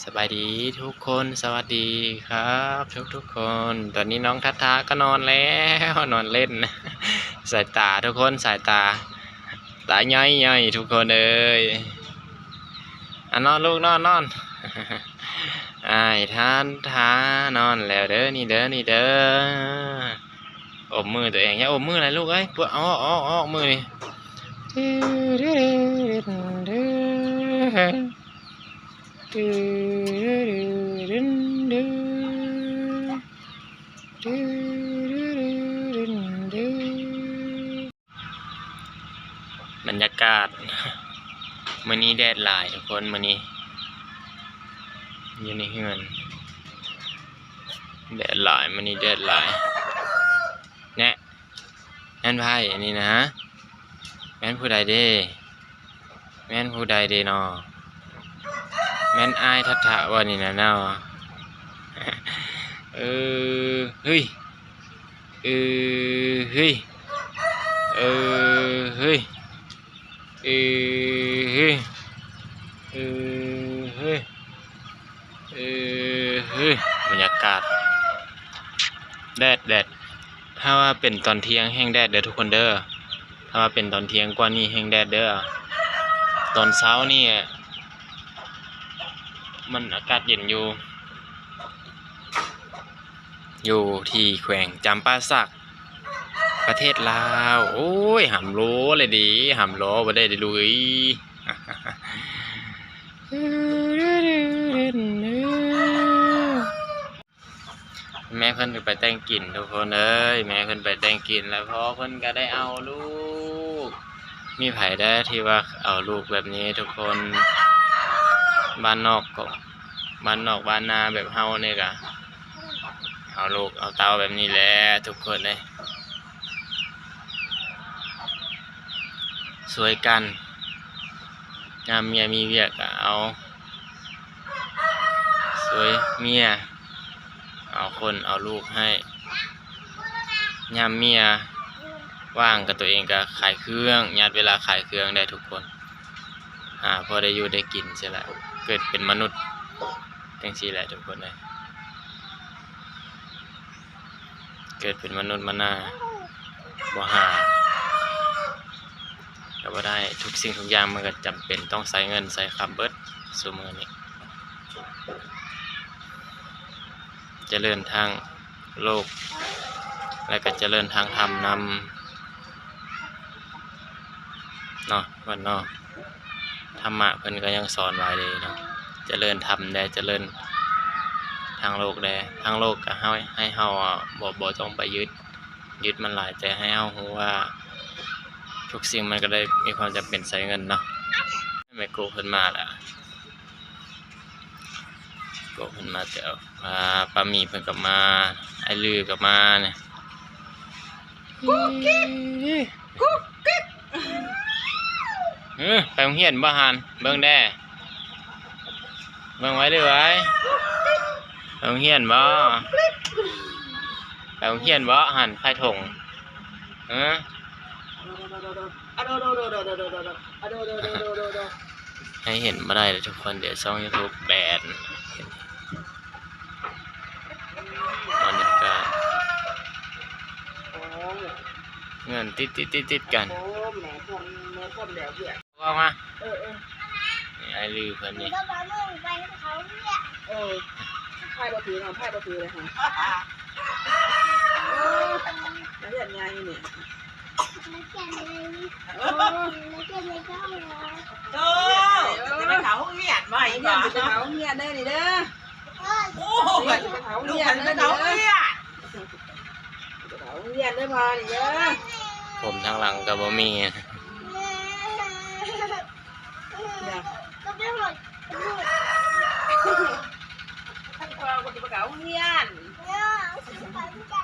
สบายดีทุกคนสวัสดีครับ ทุกทุกคน ตอนนี้น้องทัตทาก็นอนแล้วนอนเล่น สายตาทุกคนสายตา ตาย่อยย่อยทุกคนเอ้ยอะนอนลูกนอนนอนไอ้ท่านทานอนแล้วเด้อนี่เด้อนี่เด้ออมมือตัวเองอย่าอมมืออะไรลูกเอ้ยปวดอ๋ออ๋ออ๋ อมือนี่บรรยากาศมื้อนี้แดดหลายทุกคนมื้อนี้อยู่ในเฮือนแดดหลายมื้อนี้แดดหลายแนะแม่นไพ่อันนี้นะแม่นผู้ใดเด้แม่นผู้ใดเด้นอ แม่นอายทัตถะว่านี่นะเนาะเออเฮ้ยเออเฮ้ยเออเฮ้ยเออเฮ้ยเออเฮ้ยเออเฮ้ยบรรยากาศแดดแดดถ้าว่าเป็นตอนเที่ยงแห้งแดดเด้อทุกคนเด้อถ้าว่าเป็นตอนเที่ยงกว่านี้แห้งแดดเด้อตอนเช้านี่ มันอากาศเย็นอยู่ อยู่ที่แขวงจำปาสัก ประเทศลาว โอ้ยหำโลเลยดีหำโลบ่ได้เดลุยแม่เพิ่นไปแต่งกินทุกคนเอ้ยแม่เพิ่นไปแต่งกินแล้วพอเพิ่นก็ได้เอาลูก มีไผได้ที่ว่าเอาลูกแบบนี้ทุกคน บ้านนอกก็บ้านนอกบ้านนาแบบเฮาเนี่ยก็เอาลูกเอาเตาแบบนี้แหละทุกคนเลยสวยกันงามเมียมีเวียกเอาสวยเมียเอาคนเอาลูกให้ยามเมียว่างกับตัวเองก็ขายเครื่องยัดเวลาขายเครื่องได้ทุกคน่าพอได้อยู่ได้กินใช่แหละเกิดเป็นมนุษย์จังซี่แหละทุกคนเลยเกิดเป็นมนุษย์มาหน้าบ่หาก็บ่ได้ทุกสิ่งทุกอย่างมันก็จำเป็นต้องใช้เงินใช้คำเบิดซุมื้อนี้เจริญทางโลก และก็จเจริญทางธรรมนำเนาะวันเนาะ ธรรมะเพิ่นก็ยังสอนไว้เลยเนาะเจริญธรรมได้เจริญทางโลกได้ทางโลกก็ให้ให้เฮาอะบ่บ่ต้องไปยึดยึดมันหลายแต่ให้เฮารู้ว่า ทุกสิ่งมันก็ได้มีความจำเป็นใช้เงินเนาะแม่โกเพิ่นมาแล้วก็เพิ่นมาแต่เอาปลาปลาหมีเพิ่นก็มา ไอ้ลือก็มาเนี่ยกุ๊กกิ๊กกุ๊ก ออไปโรงเรียนบ่หันเบิ่งแด้เบิ่งไว้ด้อไว้ไปโรงเรียนบ่ไปโรงเรียนบ่หันไผถงเออให้เห็นบ่ได้เลยทุกคนเดี๋ยวช่อง YouTube แบนบรรยากาศเงินติดติดติดติดกันโอ้แหม่คนแหม่คนเดี๋ยวเบื่อว่ามาเออเออนี่ไอ้ลือเพิ่นนี่ก็มามุ่งไปเขาเนี่ยเออไพ่บะถือเนาะไพ่บะถือเลยฮะแล้วเรียนไงเนี่ยไม่เก่งเลยโอ้ไม่เก่งเลยก็เอาเลยโอ้จะไปเขาเหียนมาไอ้อีกเนี่เหรยอจะเผาเมียเด้อนี่เด้อโอ้โอ้ยยจะเผาลูเมีกยฉันเด้ไปอเขานี่เหียนจะเผาเมียเด้อพอนี่เด้อผมทางหลังก็บ่มีเนี่ยก็ไม่ Dah. Kau belot. Kan aku tiba kau nian. Ya, aku suka